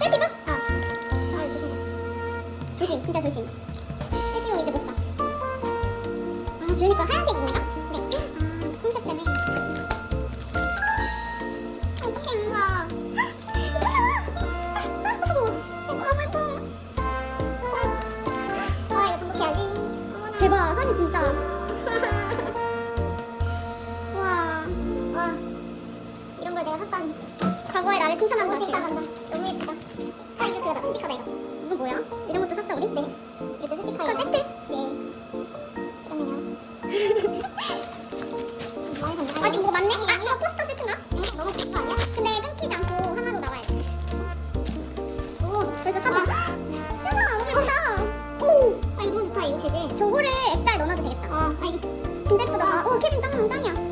세피가? 아. 아, 이거 잠깐. 조심, 진짜 조심. 세피 오기 못다 아, 주연이 거 하얀색인가요? 네. 아, 흰색 때문에. 아, 어떡해, 이거. 대박, 하늘 진짜. 과거의 나를 칭찬한다. 너무 예쁘다. 아이, 진짜 예쁘다. 아, 오, 케빈 짱, 짱이야.